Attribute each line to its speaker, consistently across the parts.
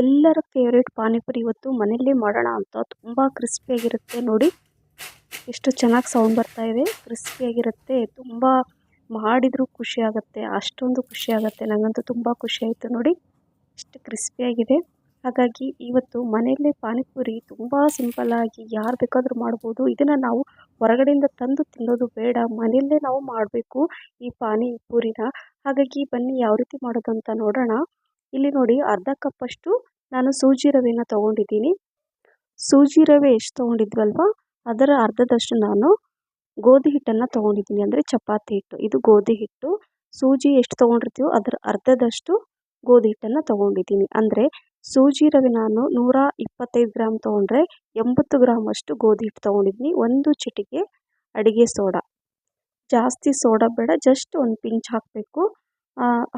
Speaker 1: ಎಲ್ಲರ ಫೇವ್ರೇಟ್ ಪಾನಿಪುರಿ ಇವತ್ತು ಮನೆಯಲ್ಲೇ ಮಾಡೋಣ ಅಂತ ತುಂಬ ಕ್ರಿಸ್ಪಿಯಾಗಿರುತ್ತೆ ನೋಡಿ. ಎಷ್ಟು ಚೆನ್ನಾಗಿ ಸೌಂಡ್ ಬರ್ತಾ ಇದೆ. ಕ್ರಿಸ್ಪಿಯಾಗಿರುತ್ತೆ ತುಂಬ ಮಾಡಿದರೂ ಖುಷಿ ಆಗುತ್ತೆ. ಅಷ್ಟೊಂದು ಖುಷಿ ಆಗುತ್ತೆ. ನನಗಂತೂ ತುಂಬ ಖುಷಿ ಆಯಿತು ನೋಡಿ. ಎಷ್ಟು ಕ್ರಿಸ್ಪಿಯಾಗಿದೆ ಹಾಗಾಗಿ ಇವತ್ತು ಮನೆಯಲ್ಲೇ ಪಾನಿಪುರಿ ತುಂಬ ಸಿಂಪಲ್ಲಾಗಿ ಯಾರು ಬೇಕಾದರೂ ಮಾಡ್ಬೋದು. ಇದನ್ನು ನಾವು ಹೊರಗಡೆಯಿಂದ ತಂದು ತಿನ್ನೋದು ಬೇಡ. ಮನೆಯಲ್ಲೇ ನಾವು ಮಾಡಬೇಕು ಈ ಪಾನಿಪುರಿನ. ಹಾಗಾಗಿ ಬನ್ನಿ ಯಾವ ರೀತಿ ಮಾಡೋದು ಅಂತ ನೋಡೋಣ. ಇಲ್ಲಿ ನೋಡಿ ಅರ್ಧ ಕಪ್ಪಷ್ಟು ನಾನು ಸೂಜಿ ರವೆನ ತೊಗೊಂಡಿದ್ದೀನಿ. ಸೂಜಿ ರವೆ ಎಷ್ಟು ತೊಗೊಂಡಿದ್ವಲ್ವ? ಅದರ ಅರ್ಧದಷ್ಟು ನಾನು ಗೋಧಿ ಹಿಟ್ಟನ್ನು ತೊಗೊಂಡಿದ್ದೀನಿ. ಅಂದರೆ ಚಪಾತಿ ಹಿಟ್ಟು. ಇದು ಗೋಧಿ ಹಿಟ್ಟು. ಸೂಜಿ ಎಷ್ಟು ತೊಗೊಂಡಿರ್ತೀವೋ ಅದರ ಅರ್ಧದಷ್ಟು ಗೋಧಿ ಹಿಟ್ಟನ್ನು ತೊಗೊಂಡಿದ್ದೀನಿ. ಅಂದರೆ ಸೂಜಿ ರವೆ ನಾನು ನೂರ ಇಪ್ಪತ್ತೈದು ಗ್ರಾಮ್ ತೊಗೊಂಡ್ರೆ ಎಂಬತ್ತು ಗ್ರಾಮ್ ಅಷ್ಟು ಗೋಧಿ ಹಿಟ್ಟು ತೊಗೊಂಡಿದ್ದೀನಿ. ಒಂದು ಚಿಟಿಕೆ ಅಡುಗೆ ಸೋಡಾ. ಜಾಸ್ತಿ ಸೋಡಾ ಬೇಡ ಜಸ್ಟ್ ಒಂದು ಪಿಂಚ್ ಹಾಕಬೇಕು.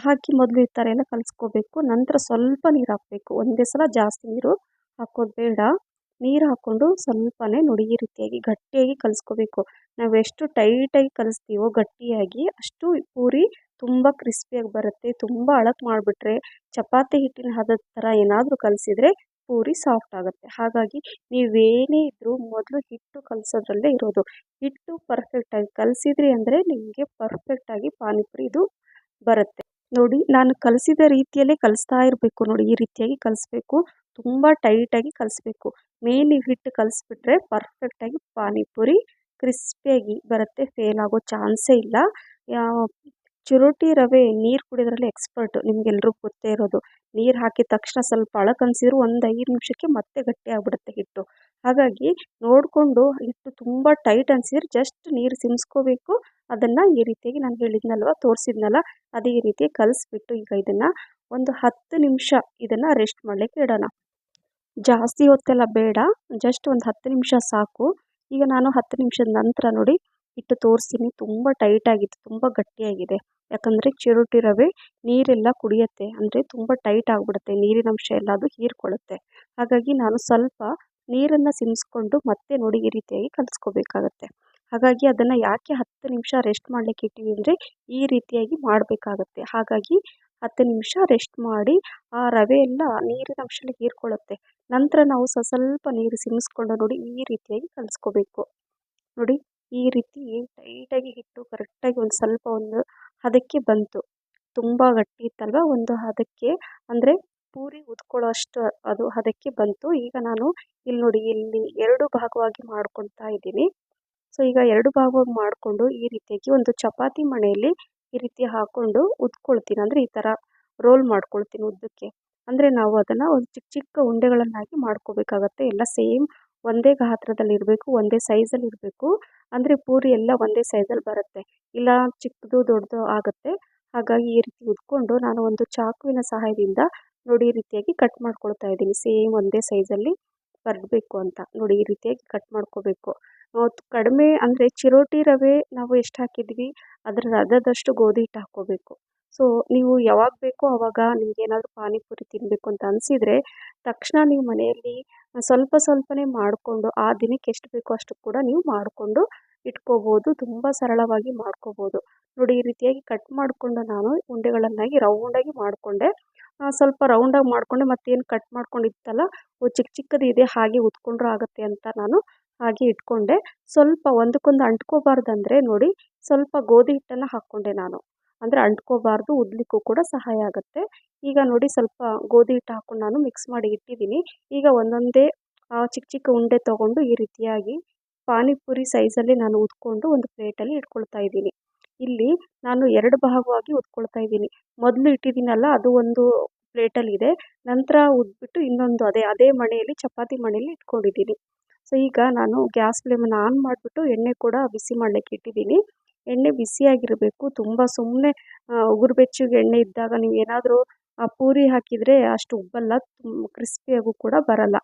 Speaker 1: ಹಾಕಿ ಮೊದಲು ಈ ಥರ ಎಲ್ಲ ಕಲಿಸ್ಕೋಬೇಕು. ನಂತರ ಸ್ವಲ್ಪ ನೀರು ಹಾಕಬೇಕು. ಒಂದೇ ಸಲ ಜಾಸ್ತಿ ನೀರು ಹಾಕೋದು ಬೇಡ ನೀರು ಹಾಕ್ಕೊಂಡು ಸ್ವಲ್ಪನೇ ನುಡಿ ರೀತಿಯಾಗಿ ಗಟ್ಟಿಯಾಗಿ ಕಲಿಸ್ಕೋಬೇಕು. ನಾವು ಎಷ್ಟು ಟೈಟಾಗಿ ಕಲಿಸ್ತೀವೋ, ಗಟ್ಟಿಯಾಗಿ ಅಷ್ಟು ಪೂರಿ ತುಂಬ ಕ್ರಿಸ್ಪಿಯಾಗಿ ಬರುತ್ತೆ. ತುಂಬ ಅಳಕ್ ಮಾಡಿಬಿಟ್ರೆ, ಚಪಾತಿ ಹಿಟ್ಟಿನ ಹದದ ಥರ ಏನಾದರೂ ಕಲಿಸಿದರೆ ಪೂರಿ ಸಾಫ್ಟ್ ಆಗುತ್ತೆ. ಹಾಗಾಗಿ ನೀವೇನೇ ಇದ್ದರೂ ಮೊದಲು ಹಿಟ್ಟು ಕಲಸೋದ್ರಲ್ಲೇ ಇರೋದು. ಹಿಟ್ಟು ಪರ್ಫೆಕ್ಟಾಗಿ ಕಲಿಸಿದ್ರಿ ಅಂದರೆ ನಿಮಗೆ ಪರ್ಫೆಕ್ಟಾಗಿ ಪಾನಿಪುರಿ ಇದು ಬರುತ್ತೆ. ನೋಡಿ, ನಾನು ಕಲಿಸಿದ ರೀತಿಯಲ್ಲೇ ಕಲಿಸ್ತಾ ಇರಬೇಕು. ನೋಡಿ, ಈ ರೀತಿಯಾಗಿ ಕಲಿಸ್ಬೇಕು. ತುಂಬ ಟೈಟಾಗಿ ಕಲಿಸ್ಬೇಕು. ಮೇನ್ ಹಿಟ್ಟು ಕಲಿಸ್ಬಿಟ್ರೆ ಪರ್ಫೆಕ್ಟಾಗಿ ಪಾನಿಪುರಿ ಕ್ರಿಸ್ಪಿಯಾಗಿ ಬರುತ್ತೆ. ಫೇಲ್ ಆಗೋ ಚಾನ್ಸೇ ಇಲ್ಲ. ಚಿರೋಟಿ ರವೆ ನೀರು ಕುಡಿಯೋದ್ರಲ್ಲಿ ಎಕ್ಸ್ಪರ್ಟು ನಿಮ್ಗೆಲ್ರಿಗೂ ಗೊತ್ತೇ ಇರೋದು. ನೀರು ಹಾಕಿದ ತಕ್ಷಣ ಸ್ವಲ್ಪ ಅಳಕನ್ಸಿದ್ರು ಒಂದು ಐದು ನಿಮಿಷಕ್ಕೆ ಮತ್ತೆ ಗಟ್ಟಿ ಆಗಿಬಿಡುತ್ತೆ ಹಿಟ್ಟು. ಹಾಗಾಗಿ ನೋಡಿಕೊಂಡು ಹಿಟ್ಟು ತುಂಬ ಟೈಟ್ ಅನ್ಸಿದ್ರೆ ಜಸ್ಟ್ ನೀರು ಸಿಮ್ಸ್ಕೋಬೇಕು ಅದನ್ನು ಈ ರೀತಿಯಾಗಿ ನಾನು ಹೇಳಿದ್ನಲ್ವ, ತೋರಿಸಿದ್ನಲ್ಲ, ಅದೇ ರೀತಿ ಕಲಿಸ್ಬಿಟ್ಟು ಈಗ ಇದನ್ನು ಒಂದು ಹತ್ತು ನಿಮಿಷ ಇದನ್ನು ರೆಸ್ಟ್ ಮಾಡಲಿಕ್ಕೆ ಇಡೋಣ. ಜಾಸ್ತಿ ಹೊತ್ತೆಲ್ಲ ಬೇಡ ಜಸ್ಟ್ ಒಂದು ಹತ್ತು ನಿಮಿಷ ಸಾಕು. ಈಗ ನಾನು ಹತ್ತು ನಿಮಿಷದ ನಂತರ ನೋಡಿ ಹಿಟ್ಟು ತೋರಿಸ್ತೀನಿ. ತುಂಬ ಟೈಟಾಗಿತ್ತು ತುಂಬ ಗಟ್ಟಿಯಾಗಿದೆ. ಯಾಕಂದರೆ ಚಿರುಟಿ ರವೆ ನೀರೆಲ್ಲ ಕುಡಿಯುತ್ತೆ. ಅಂದರೆ ತುಂಬ ಟೈಟ್ ಆಗಿಬಿಡುತ್ತೆ, ನೀರಿನ ಅಂಶ ಎಲ್ಲ ಅದು ಹೀರ್ಕೊಳ್ಳುತ್ತೆ. ಹಾಗಾಗಿ ನಾನು ಸ್ವಲ್ಪ ನೀರನ್ನು ಸಿಮ್ಸ್ಕೊಂಡು ಮತ್ತೆ ನೋಡಿ ಈ ರೀತಿಯಾಗಿ ಕಲಿಸ್ಕೋಬೇಕಾಗತ್ತೆ. ಹಾಗಾಗಿ ಅದನ್ನು ಯಾಕೆ ಹತ್ತು ನಿಮಿಷ ರೆಸ್ಟ್ ಮಾಡಲಿಕ್ಕೆ ಇಟ್ಟಿವಿ ಅಂದರೆ ಈ ರೀತಿಯಾಗಿ ಮಾಡಬೇಕಾಗತ್ತೆ. ಹಾಗಾಗಿ ಹತ್ತು ನಿಮಿಷ ರೆಸ್ಟ್ ಮಾಡಿ ಆ ರವೆ ಎಲ್ಲ ನೀರಿನ ಅಂಶ ಎಲ್ಲ ಹೀರ್ಕೊಳ್ಳುತ್ತೆ. ನಂತರ ನಾವು ಸ್ವಲ್ಪ ನೀರು ಸಿಮಿಸ್ಕೊಂಡು ನೋಡಿ ಈ ರೀತಿಯಾಗಿ ಕಲಿಸ್ಕೋಬೇಕು. ನೋಡಿ ಈ ರೀತಿ ಟೈಟಾಗಿ ಹಿಟ್ಟು ಕರೆಕ್ಟಾಗಿ ಒಂದು ಸ್ವಲ್ಪ ಒಂದು ಹದಕ್ಕೆ ಬಂತು. ತುಂಬ ಗಟ್ಟಿ ಇತ್ತಲ್ವ ಒಂದು ಹದಕ್ಕೆ? ಅಂದರೆ ಪೂರಿ ಉದ್ಕೊಳ್ಳೋ ಅಷ್ಟು ಅದು ಅದಕ್ಕೆ ಬಂತು. ಈಗ ನಾನು ಇಲ್ಲಿ ನೋಡಿ, ಇಲ್ಲಿ ಎರಡು ಭಾಗವಾಗಿ ಮಾಡ್ಕೊಳ್ತಾ ಇದ್ದೀನಿ. ಸೊ, ಈಗ ಎರಡು ಭಾಗವಾಗಿ ಮಾಡಿಕೊಂಡು ಈ ರೀತಿಯಾಗಿ ಒಂದು ಚಪಾತಿ ಮಣೆಯಲ್ಲಿ ಈ ರೀತಿ ಹಾಕ್ಕೊಂಡು ಉದ್ಕೊಳ್ತೀನಿ. ಅಂದರೆ ಈ ಥರ ರೋಲ್ ಮಾಡ್ಕೊಳ್ತೀನಿ ಉದ್ದಕ್ಕೆ. ಅಂದರೆ ನಾವು ಅದನ್ನು ಒಂದು ಚಿಕ್ಕ ಚಿಕ್ಕ ಉಂಡೆಗಳನ್ನಾಗಿ ಮಾಡ್ಕೋಬೇಕಾಗತ್ತೆ. ಎಲ್ಲ ಸೇಮ್ ಒಂದೇ ಗಾತ್ರದಲ್ಲಿ ಇರಬೇಕು, ಒಂದೇ ಸೈಜಲ್ಲಿ ಇರಬೇಕು. ಅಂದರೆ ಪೂರಿ ಎಲ್ಲ ಒಂದೇ ಸೈಜಲ್ಲಿ ಬರುತ್ತೆ. ಇಲ್ಲ ಚಿಕ್ಕದು ದೊಡ್ಡದು ಆಗುತ್ತೆ. ಹಾಗಾಗಿ ಈ ರೀತಿ ಉದ್ಕೊಂಡು ನಾನು ಒಂದು ಚಾಕುವಿನ ಸಹಾಯದಿಂದ ನೋಡಿ ಈ ರೀತಿಯಾಗಿ ಕಟ್ ಮಾಡ್ಕೊಳ್ತಾ ಇದ್ದೀನಿ. ಸೇಮ್ ಒಂದೇ ಸೈಜಲ್ಲಿ ಬರಬೇಕು ಅಂತ. ನೋಡಿ ಈ ರೀತಿಯಾಗಿ ಕಟ್ ಮಾಡ್ಕೋಬೇಕು. ಕಡಿಮೆ ಅಂದರೆ ಚಿರೋಟಿ ರವೆ ನಾವು ಎಷ್ಟು ಹಾಕಿದ್ವಿ? ಅದರ ಅರ್ಧದಷ್ಟು ಗೋಧಿ ಹಿಟ್ಟು ಹಾಕ್ಕೋಬೇಕು. ಸೊ ನೀವು ಯಾವಾಗ ಬೇಕೋ ಆವಾಗ ನಿಮ್ಗೆ ಏನಾದರೂ ಪಾನಿಪುರಿ ತಿನ್ನಬೇಕು ಅಂತ ಅನಿಸಿದರೆ ತಕ್ಷಣ ನೀವು ಮನೆಯಲ್ಲಿ ಸ್ವಲ್ಪ ಸ್ವಲ್ಪನೇ ಮಾಡಿಕೊಂಡು ಆ ದಿನಕ್ಕೆ ಎಷ್ಟು ಬೇಕೋ ಅಷ್ಟು ಕೂಡ ನೀವು ಮಾಡಿಕೊಂಡು ಇಟ್ಕೋಬೋದು. ತುಂಬ ಸರಳವಾಗಿ ಮಾಡ್ಕೋಬೋದು. ನೋಡಿ ಈ ರೀತಿಯಾಗಿ ಕಟ್ ಮಾಡಿಕೊಂಡು ನಾನು ಉಂಡೆಗಳನ್ನಾಗಿ ರೌಂಡಾಗಿ ಮಾಡಿಕೊಂಡೆ. ಸ್ವಲ್ಪ ರೌಂಡಾಗಿ ಮಾಡಿಕೊಂಡೆ, ಮತ್ತೇನು ಕಟ್ ಮಾಡ್ಕೊಂಡಿತ್ತಲ್ಲ ಚಿಕ್ಕ ಚಿಕ್ಕದಿದೆ ಹಾಗೆ ಉತ್ಕೊಂಡ್ರೂ ಆಗುತ್ತೆ ಅಂತ ನಾನು ಹಾಗೆ ಇಟ್ಕೊಂಡೆ. ಸ್ವಲ್ಪ ಒಂದಕ್ಕೊಂದು ಅಂಟ್ಕೋಬಾರ್ದಂದರೆ ನೋಡಿ, ಸ್ವಲ್ಪ ಗೋಧಿ ಹಿಟ್ಟನ್ನು ಹಾಕ್ಕೊಂಡೆ ನಾನು. ಅಂದರೆ ಅಂಟ್ಕೋಬಾರ್ದು, ಉದ್ಲಿಕ್ಕೂ ಕೂಡ ಸಹಾಯ ಆಗುತ್ತೆ. ಈಗ ನೋಡಿ, ಸ್ವಲ್ಪ ಗೋಧಿ ಹಿಟ್ಟು ಹಾಕ್ಕೊಂಡು ನಾನು ಮಿಕ್ಸ್ ಮಾಡಿ ಇಟ್ಟಿದ್ದೀನಿ. ಈಗ ಒಂದೊಂದೇ ಚಿಕ್ಕ ಚಿಕ್ಕ ಉಂಡೆ ತೊಗೊಂಡು ಈ ರೀತಿಯಾಗಿ ಪಾನಿಪುರಿ ಸೈಜಲ್ಲಿ ನಾನು ಉದ್ಕೊಂಡು ಒಂದು ಪ್ಲೇಟಲ್ಲಿ ಇಟ್ಕೊಳ್ತಾ ಇದ್ದೀನಿ. ಇಲ್ಲಿ ನಾನು ಎರಡು ಭಾಗವಾಗಿ ಉದ್ಕೊಳ್ತಾ ಇದ್ದೀನಿ. ಮೊದಲು ಇಟ್ಟಿದ್ದೀನಲ್ಲ, ಅದು ಒಂದು ಪ್ಲೇಟಲ್ಲಿದೆ ನಂತರ ಉದ್ಬಿಟ್ಟು ಇನ್ನೊಂದು ಅದೇ ಅದೇ ಮಣೆಯಲ್ಲಿ, ಚಪಾತಿ ಮಣೆಯಲ್ಲಿ ಇಟ್ಕೊಂಡಿದ್ದೀನಿ. ಸೊ, ಈಗ ನಾನು ಗ್ಯಾಸ್ ಫ್ಲೇಮನ್ನು ಆನ್ ಮಾಡಿಬಿಟ್ಟು ಎಣ್ಣೆ ಕೂಡ ಬಿಸಿ ಮಾಡಲಿಕ್ಕೆ ಇಟ್ಟಿದ್ದೀನಿ. ಎಣ್ಣೆ ಬಿಸಿಯಾಗಿರಬೇಕು. ತುಂಬ ಸುಮ್ಮನೆ ಉಗುರು ಬೆಚ್ಚಗೆ ಎಣ್ಣೆ ಇದ್ದಾಗ ನೀವು ಏನಾದರೂ ಪೂರಿ ಹಾಕಿದರೆ ಅಷ್ಟು ಉಬ್ಬಲ್ಲ ಕ್ರಿಸ್ಪಿಯಾಗೂ ಕೂಡ ಬರಲ್ಲ.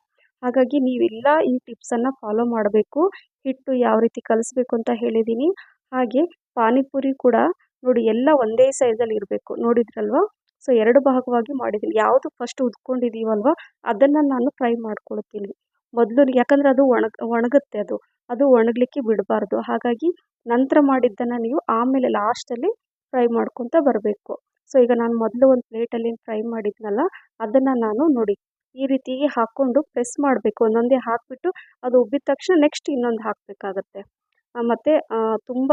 Speaker 1: ಹಾಗಾಗಿ ನೀವೆಲ್ಲ ಈ ಟಿಪ್ಸನ್ನು ಫಾಲೋ ಮಾಡಬೇಕು. ಹಿಟ್ಟು ಯಾವ ರೀತಿ ಕಲಿಸ್ಬೇಕು ಅಂತ ಹೇಳಿದ್ದೀನಿ. ಹಾಗೆ ಪಾನಿಪುರಿ ಕೂಡ ನೋಡಿ ಎಲ್ಲ ಒಂದೇ ಸೈಜಲ್ಲಿ ಇರಬೇಕು. ನೋಡಿದ್ರಲ್ವ? ಸೊ ಎರಡು ಭಾಗವಾಗಿ ಮಾಡಿದ್ದೀನಿ. ಯಾವುದು ಫಸ್ಟ್ ಉದ್ಕೊಂಡಿದ್ದೀವಲ್ವ ಅದನ್ನು ನಾನು ಫ್ರೈ ಮಾಡ್ಕೊಳ್ತೀನಿ. ಮೊದಲು ಯಾಕಂದರೆ ಅದು ಒಣಗ, ಒಣಗುತ್ತೆ ಅದು. ಅದು ಒಣಗಲಿಕ್ಕೆ ಬಿಡಬಾರ್ದು. ಹಾಗಾಗಿ ನಂತರ ಮಾಡಿದ್ದನ್ನು ನೀವು ಆಮೇಲೆ ಲಾಸ್ಟಲ್ಲಿ ಫ್ರೈ ಮಾಡ್ಕೊತ ಬರಬೇಕು. ಸೊ ಈಗ ನಾನು ಮೊದಲು ಒಂದು ಪ್ಲೇಟಲ್ಲಿ ಫ್ರೈ ಮಾಡಿದ್ನಲ್ಲ, ಅದನ್ನು ನಾನು ನೋಡಿ ಈ ರೀತಿಗೆ ಹಾಕ್ಕೊಂಡು ಪ್ರೆಸ್ ಮಾಡಬೇಕು. ಒಂದೊಂದೇ ಹಾಕಿಬಿಟ್ಟು ಅದು ಉಬ್ಬಿದ ತಕ್ಷಣ ನೆಕ್ಸ್ಟ್ ಇನ್ನೊಂದು ಹಾಕಬೇಕಾಗತ್ತೆ. ಮತ್ತು ತುಂಬ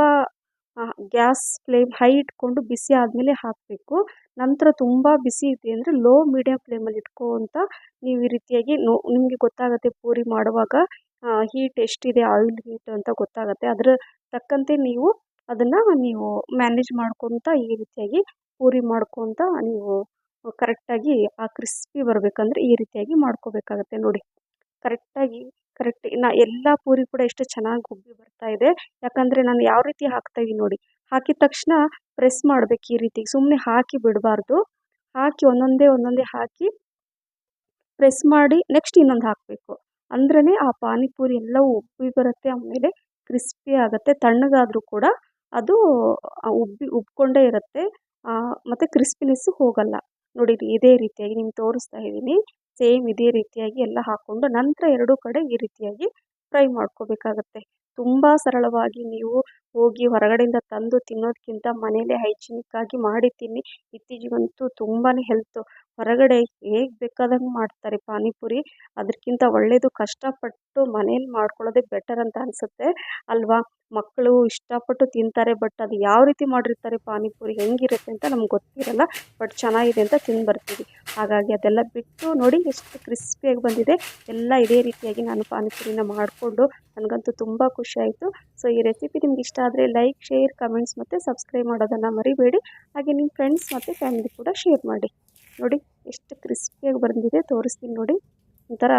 Speaker 1: ಗ್ಯಾಸ್ ಫ್ಲೇಮ್ ಹೈ ಇಟ್ಕೊಂಡು ಬಿಸಿ ಆದಮೇಲೆ ಹಾಕಬೇಕು. ನಂತರ ತುಂಬ ಬಿಸಿ ಇದೆ ಅಂದರೆ ಲೋ ಮೀಡಿಯಮ್ ಫ್ಲೇಮಲ್ಲಿ ಇಟ್ಕೋತ ನೀವು ಈ ರೀತಿಯಾಗಿ ನೋ, ನಿಮಗೆ ಗೊತ್ತಾಗುತ್ತೆ ಪೂರಿ ಮಾಡುವಾಗ ಹೀಟ್ ಎಷ್ಟಿದೆ, ಆಯಿಲ್ ಹೀಟ್ ಅಂತ ಗೊತ್ತಾಗುತ್ತೆ. ಅದರ ತಕ್ಕಂತೆ ನೀವು ಅದನ್ನು ನೀವು ಮ್ಯಾನೇಜ್ ಮಾಡ್ಕೊತ ಈ ರೀತಿಯಾಗಿ ಪೂರಿ ಮಾಡ್ಕೊತ ನೀವು ಕರೆಕ್ಟಾಗಿ ಆ ಕ್ರಿಸ್ಪಿ ಬರಬೇಕಂದ್ರೆ ಈ ರೀತಿಯಾಗಿ ಮಾಡ್ಕೋಬೇಕಾಗತ್ತೆ ನೋಡಿ. ಕರೆಕ್ಟಾಗಿ ಕರೆಕ್ಟ್ ಇನ್ನು ಎಲ್ಲ ಪೂರಿ ಕೂಡ ಎಷ್ಟು ಚೆನ್ನಾಗಿ ಉಬ್ಬಿ ಬರ್ತಾ ಇದೆ. ಯಾಕಂದರೆ ನಾನು ಯಾವ ರೀತಿ ಹಾಕ್ತಾಯಿದ್ದೀನಿ ನೋಡಿ. ಹಾಕಿದ ತಕ್ಷಣ ಪ್ರೆಸ್ ಮಾಡ್ಬೇಕು ಈ ರೀತಿ. ಸುಮ್ಮನೆ ಹಾಕಿ ಬಿಡಬಾರ್ದು. ಹಾಕಿ ಒಂದೊಂದೇ ಒಂದೊಂದೇ ಹಾಕಿ ಪ್ರೆಸ್ ಮಾಡಿ ನೆಕ್ಸ್ಟ್ ಇನ್ನೊಂದು ಹಾಕಬೇಕು. ಅಂದ್ರೇ ಆ ಪಾನಿಪುರಿ ಎಲ್ಲವೂ ಉಬ್ಬಿ ಬರುತ್ತೆ, ಆಮೇಲೆ ಕ್ರಿಸ್ಪಿ ಆಗುತ್ತೆ, ತಣ್ಣಗಾದರೂ ಕೂಡ ಅದು ಉಬ್ಬಿ, ಉಬ್ಕೊಂಡೇ ಇರುತ್ತೆ. ಮತ್ತು ಕ್ರಿಸ್ಪಿನೆಸ್ಸು ಹೋಗಲ್ಲ. ನೋಡಿ, ಇದೇ ರೀತಿಯಾಗಿ ನಿಮ್ಗೆ ತೋರಿಸ್ತಾ ಇದ್ದೀನಿ ಸೇಮ್ ಇದೇ ರೀತಿಯಾಗಿ ಎಲ್ಲ ಹಾಕ್ಕೊಂಡು ನಂತರ ಎರಡೂ ಕಡೆ ಈ ರೀತಿಯಾಗಿ ಫ್ರೈ ಮಾಡ್ಕೋಬೇಕಾಗತ್ತೆ. ತುಂಬ ಸರಳವಾಗಿ ನೀವು ಹೋಗಿ ಹೊರಗಡೆಯಿಂದ ತಂದು ತಿನ್ನೋದಕ್ಕಿಂತ ಮನೇಲೆ ಹೈಜಿನಿಕ್ಕಾಗಿ ಮಾಡಿ ತಿನ್ನಿ ಇತ್ತೀಚಿಗಂತೂ ತುಂಬಾ ಹೆಲ್ತು ಹೊರಗಡೆ ಹೇಗೆ ಬೇಕಾದಂಗೆ ಮಾಡ್ತಾರೆ ಪಾನಿಪುರಿ. ಅದಕ್ಕಿಂತ ಒಳ್ಳೆಯದು ಕಷ್ಟಪಟ್ಟು ಮನೇಲಿ ಮಾಡ್ಕೊಳ್ಳೋದೇ ಬೆಟರ್ ಅಂತ ಅನಿಸುತ್ತೆ. ಅಲ್ವಾ? ಮಕ್ಕಳು ಇಷ್ಟಪಟ್ಟು ತಿಂತಾರೆ, ಬಟ್ ಅದು ಯಾವ ರೀತಿ ಮಾಡಿರ್ತಾರೆ ಪಾನಿಪುರಿ, ಹೆಂಗಿರುತ್ತೆ ಅಂತ ನಮ್ಗೆ ಗೊತ್ತಿರಲ್ಲ, ಬಟ್ ಚೆನ್ನಾಗಿದೆ ಅಂತ ತಿಂದು ಬರ್ತೀವಿ. ಹಾಗಾಗಿ ಅದೆಲ್ಲ ಬಿಟ್ಟು ನೋಡಿ, ಎಷ್ಟು ಕ್ರಿಸ್ಪಿಯಾಗಿ ಬಂದಿದೆ, ಎಲ್ಲ ಇದೇ ರೀತಿಯಾಗಿ ನಾನು ಪಾನಿಪುರಿನ ಮಾಡಿಕೊಂಡು ನನಗಂತೂ ತುಂಬ ಖುಷಿ ಆಯಿತು. ಸೊ, ಈ ರೆಸಿಪಿ ನಿಮ್ಗೆ ಇಷ್ಟ ಆದರೆ ಲೈಕ್, ಶೇರ್, ಕಮೆಂಟ್ಸ್ ಮತ್ತು ಸಬ್ಸ್ಕ್ರೈಬ್ ಮಾಡೋದನ್ನು ಮರಿಬೇಡಿ. ಹಾಗೆ ನಿಮ್ಮ ಫ್ರೆಂಡ್ಸ್ ಮತ್ತು ಫ್ಯಾಮಿಲಿ ಕೂಡ ಶೇರ್ ಮಾಡಿ. ನೋಡಿ, ಎಷ್ಟು ಕ್ರಿಸ್ಪಿಯಾಗಿ ಬಂದಿದೆ, ತೋರಿಸ್ತೀನಿ ನೋಡಿ. ಒಂಥರ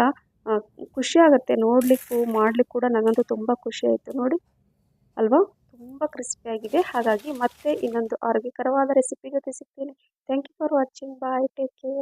Speaker 1: ಖುಷಿ ಆಗುತ್ತೆ. ನೋಡಲಿಕ್ಕೂ, ಮಾಡಲಿಕ್ಕೂ ಕೂಡ ನನಗಂತೂ ತುಂಬ ಖುಷಿ ಆಯಿತು ನೋಡಿ. ಅಲ್ವಾ? ತುಂಬ ಕ್ರಿಸ್ಪಿಯಾಗಿದೆ ಹಾಗಾಗಿ ಮತ್ತೆ ಇನ್ನೊಂದು ಆರೋಗ್ಯಕರವಾದ ರೆಸಿಪಿ ಜೊತೆ ಸಿಗ್ತೀನಿ. Thank you for watching bye take care